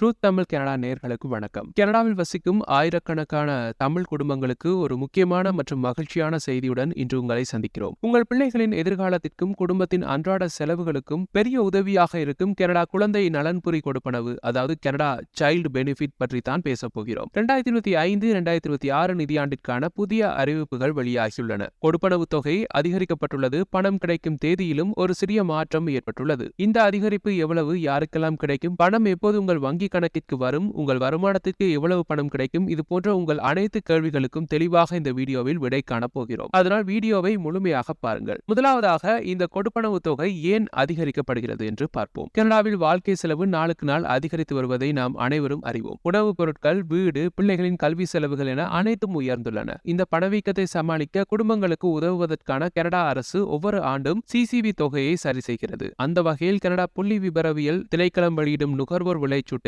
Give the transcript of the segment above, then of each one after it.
Truth Tamil Canada நேர்களுக்கு வணக்கம். கனடாவில் வசிக்கும் ஆயிரக்கணக்கான தமிழ் குடும்பங்களுக்கு ஒரு முக்கியமான மற்றும் மகிழ்ச்சியான செய்தியுடன் இன்று உங்களை சந்திக்கிறோம். உங்கள் பிள்ளைகளின் எதிர்காலத்திற்கும் குடும்பத்தின் அன்றாட செலவுகளுக்கும் பெரிய உதவியாக இருக்கும் கனடா குழந்தை நலன்புரி கொடுப்பனவு அதாவது கனடா சைல்டு பெனிஃபிட் பற்றி தான் பேசப் போகிறோம். இரண்டாயிரத்தி இருபத்தி ஐந்து இரண்டாயிரத்தி இருபத்தி ஆறு நிதியாண்டிற்கான புதிய அறிவிப்புகள் வெளியாகியுள்ளன. கொடுப்பனவு தொகை அதிகரிக்கப்பட்டுள்ளது. பணம் கிடைக்கும் தேதியிலும் ஒரு சிறிய மாற்றம் ஏற்பட்டுள்ளது. இந்த அதிகரிப்பு எவ்வளவு யாருக்கெல்லாம் கிடைக்கும் பணம் எப்போது உங்கள் வங்கி கணக்கிற்கு வரும் உங்கள் வருமானத்திற்கு எவ்வளவு பணம் கிடைக்கும் இது போன்ற உங்கள் அனைத்து கேள்விகளுக்கும் தெளிவாக இந்த வீடியோவில் விடை காணப்போகிறோம் அதனால் வீடியோவை முழுமையாக பாருங்கள். முதலாவதாக இந்த கொடுப்பனவு தொகை ஏன் அதிகரிக்கப்படுகிறது என்று பார்ப்போம். கனடாவில் வாழ்க்கை செலவு நாளுக்கு நாள் அதிகரித்து வருவதை நாம் அனைவரும் அறிவோம். உணவுப் பொருட்கள் வீடு பிள்ளைகளின் கல்வி செலவுகள் என அனைத்தும் உயர்ந்துள்ளன. இந்த பணவீக்கத்தை சமாளிக்க குடும்பங்களுக்கு உதவுவதற்கான கனடா அரசு ஒவ்வொரு ஆண்டும் சிசிபி தொகையை சரி செய்கிறது அந்த வகையில் கனடா புள்ளி விபரவியல் திணைக்களம் வெளியிடும் நுகர்வோர்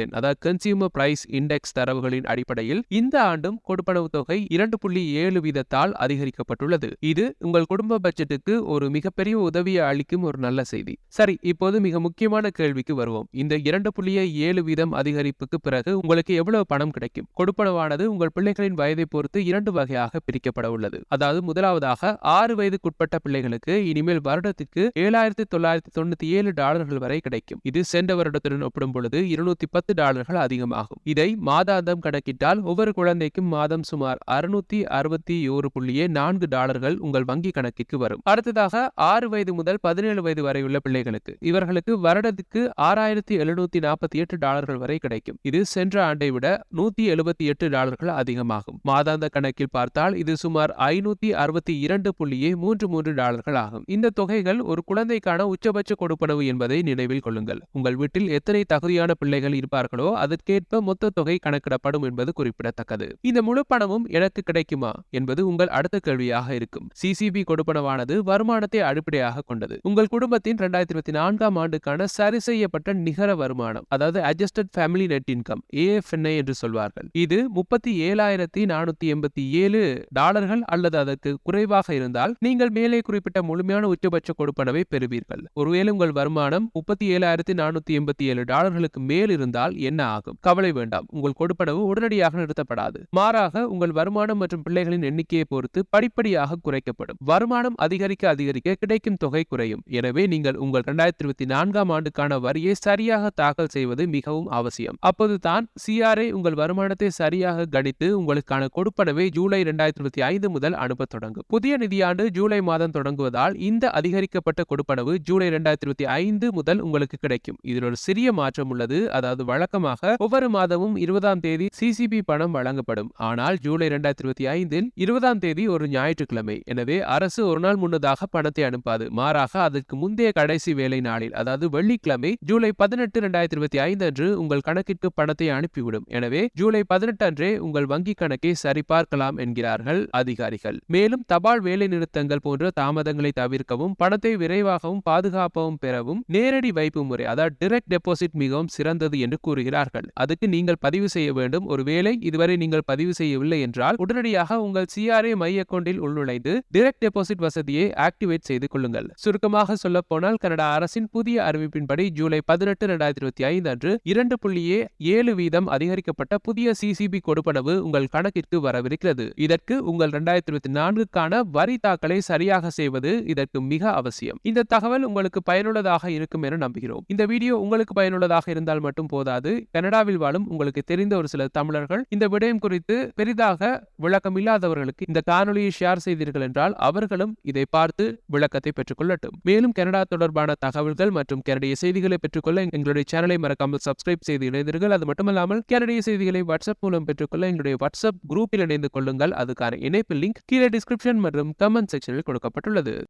விளைச்சூட்டெண் அதாவது கன்சியூமர் பிரைஸ் இண்டெக்ஸ் தரவுகளின் அடிப்படையில் இந்த ஆண்டும் கொடுப்பனவு தொகை இரண்டு புள்ளி ஏழு வீதத்தால் அதிகரிக்கப்பட்டுள்ளது. இது உங்கள் குடும்ப பட்ஜெட்டுக்கு ஒரு மிகப்பெரிய உதவியை அளிக்கும் ஒரு நல்ல செய்தி. சரி இப்போது மிக முக்கியமான கேள்விக்கு வருவோம். இந்த இரண்டு புள்ளிய ஏழு வீதம் அதிகரிப்புக்கு பிறகு உங்களுக்கு எவ்வளவு பணம் கிடைக்கும்? கொடுப்பனவானது உங்கள் பிள்ளைகளின் வயதை பொறுத்து இரண்டு வகையாக பிரிக்கப்பட உள்ளது. அதாவது முதலாவதாக ஆறு வயதுக்குட்பட்ட பிள்ளைகளுக்கு இனிமேல் வருடத்திற்கு ஏழாயிரத்தி தொள்ளாயிரத்தி தொண்ணூத்தி ஏழு டாலர்கள் வரை கிடைக்கும். இது சென்ற வருடத்துடன் ஒப்பிடும் பொழுது இருநூத்தி பத்து டாலர்கள் அதிகமாகும். இதை மாதாந்தம் கணக்கிட்டால் ஒவ்வொரு குழந்தைக்கும் மாதம் சுமார் அறுநூத்தி அறுபத்தி ஒரு புள்ளியே நான்கு டாலர்கள் உங்கள் வங்கி கணக்கிற்கு வரும். அடுத்ததாக ஆறு வயது முதல் பதினேழு வயது வரை உள்ள பிள்ளைகளுக்கு இவர்களுக்கு வருடத்துக்கு ஆறாயிரத்தி எழுநூத்தி நாற்பத்தி எட்டு டாலர்கள் வரை கிடைக்கும். இது சென்ற ஆண்டை விட நூத்தி எழுபத்தி எட்டு டாலர்கள் அதிகமாகும். மாதாந்த கணக்கில் பார்த்தால் இது சுமார் ஐநூத்தி அறுபத்தி இரண்டு புள்ளியே மூன்று மூன்று டாலர்கள் ஆகும். இந்த தொகைகள் ஒரு குழந்தைக்கான உச்சபட்ச கொடுப்பனவு என்பதை நினைவில் கொள்ளுங்கள். உங்கள் வீட்டில் எத்தனை தகுதியான பிள்ளைகள் இருப்பார்கள்? அதற்கேற்ப மொத்த தொகை கணக்கிடப்படும் என்பது குறிப்பிடத்தக்கது. இந்த முழு பணமும் எனக்கு கிடைக்குமா? என்பது உங்கள் அடுத்த கேள்வியாக இருக்கும். சிசிபி கொடுப்பனவானது வருமானத்தை அடிப்படையாக கொண்டது. உங்கள் குடும்பத்தின் இரண்டாயிரத்தி இருபத்தி நான்காம் ஆண்டுக்கான சரி செய்யப்பட்ட நிகர வருமானம் அதாவது adjusted family net income AFNI என்று சொல்வார்கள். இது முப்பத்தி ஏழாயிரத்தி நானூத்தி எண்பத்தி ஏழு டாலர்கள் அல்லது அதற்கு குறைவாக இருந்தால் நீங்கள் மேலே குறிப்பிட்ட முழுமையான உச்சபட்ச கொடுப்பனவை பெறுவீர்கள். ஒருவேளை உங்கள் வருமானம் முப்பத்தி ஏழாயிரத்தி நானூத்தி எண்பத்தி ஏழு டாலர்களுக்கு மேல் இருந்தால் என்ன ஆகும்? கவலை வேண்டாம். உங்கள் கொடுப்பனவு உடனடியாக நிறுத்தப்படாது. மாறாக உங்கள் வருமானம் மற்றும் பிள்ளைகளின் எண்ணிக்கையை பொறுத்து படிப்படியாக குறைக்கப்படும். வருமானம் அதிகரிக்க அதிகரிக்க கிடைக்கும் தொகை குறையும். எனவே நீங்கள் உங்கள் இரண்டாயிரத்தி இருபத்தி நான்காம் ஆண்டுக்கான வரியை சரியாக தாக்கல் செய்வது மிகவும் அவசியம். அப்போதுதான் சிஆர்ஐ உங்கள் வருமானத்தை சரியாக கணித்து உங்களுக்கான கொடுப்பனவை ஜூலை இரண்டாயிரத்தி இருபத்தி ஐந்து முதல் அனுப்ப தொடங்கும். புதிய நிதியாண்டு ஜூலை மாதம் தொடங்குவதால் இந்த அதிகரிக்கப்பட்ட கொடுப்பனவு ஜூலை இரண்டாயிரத்தி இருபத்தி ஐந்து முதல் உங்களுக்கு கிடைக்கும். இதில் ஒரு சிறிய மாற்றம் உள்ளது. அதாவது வழக்கமாக ஒவ்வொரு மாதமும் இருபதாம் தேதி சிசிபி பணம் வழங்கப்படும். ஆனால் ஜூலை இரண்டாயிரத்தி இருபத்தி ஐந்தில் இருபதாம் தேதி ஒரு ஞாயிற்றுக்கிழமை. எனவே அரசு ஒரு நாள் முன்னதாக பணத்தை அனுப்பாது. மாறாக அதற்கு முந்தைய கடைசி வேலை நாளில் அதாவது வெள்ளிக்கிழமை ஜூலை பதினெட்டு இரண்டாயிரத்தி இருபத்தி ஐந்து அன்று உங்கள் கணக்கிற்கு பணத்தை அனுப்பிவிடும். எனவே ஜூலை பதினெட்டு அன்றே உங்கள் வங்கி கணக்கை சரிபார்க்கலாம் என்கிறார்கள் அதிகாரிகள். மேலும் தபால் வேலை நிறுத்தங்கள் போன்ற தாமதங்களை தவிர்க்கவும் பணத்தை விரைவாகவும் பாதுகாப்பாகவும் பெறவும் நேரடி வைப்பு முறை அதாவது டிரெக்ட் டெபாசிட் மிகவும் சிறந்தது என்று கூறுகிறார்கள். அதுக்கு நீங்கள் பதிவு செய்ய வேண்டும். ஒருவேளை இதுவரை நீங்கள் பதிவு செய்யவில்லை என்றால் உடனடியாக உங்கள் சிஆர்ஏ மை அக்கௌண்டில் உள்நுழைந்து டிரெக்ட் டெபாசிட் வசதியை ஆக்டிவேட் செய்து கொள்ளுங்கள். சுருக்கமாக சொல்ல போனால் கனடா அரசின் புதிய அறிவிப்பின்படி ஜூலை பதினெட்டு இரண்டாயிரத்தி இருபத்தி ஐந்து அன்று இரண்டு புள்ளியே ஏழு வீதம் அதிகரிக்கப்பட்ட புதிய சிசிபி கொடுப்பனவு உங்கள் கணக்கிற்கு வரவிருக்கிறது. இதற்கு உங்கள் இரண்டாயிரத்தி இருபத்தி நான்குக்கான வரி தாக்கலை சரியாக செய்வது இதற்கு மிக அவசியம். இந்த தகவல் உங்களுக்கு பயனுள்ளதாக இருக்கும் என நம்புகிறோம். இந்த வீடியோ உங்களுக்கு பயனுள்ளதாக இருந்தால் மட்டும் போதாது. கனடாவில் வாழும் உங்களுக்கு தெரிந்த ஒரு சில தமிழர்கள் இந்த விடயம் குறித்து பெரிதாக விளக்கம் இல்லாதவர்களுக்கு இந்த காணொலியை ஷேர் செய்தீர்கள் என்றால் அவர்களும் இதை பார்த்து விளக்கத்தை பெற்றுக்கொள்ளட்டும். மேலும் கனடா தொடர்பான தகவல்கள் மற்றும் கனடிய செய்திகளை பெற்றுக்கொள்ள எங்களுடைய சேனலை மறக்காமல் சப்ஸ்கிரைப் செய்து இணைந்தீர்கள் அது மட்டுமல்லாமல் கனடிய செய்திகளை வாட்ஸ்அப் மூலம் பெற்றுக்கொள்ள எங்களுடைய வாட்ஸ்அப் குரூப்பில் இணைந்து கொள்ளுங்கள். அதுக்கான இணைப்பு லிங்க் கீழே டிஸ்கிரிப்ஷன் மற்றும் கமெண்ட் செக்ஷனில் கொடுக்கப்பட்டுள்ளது.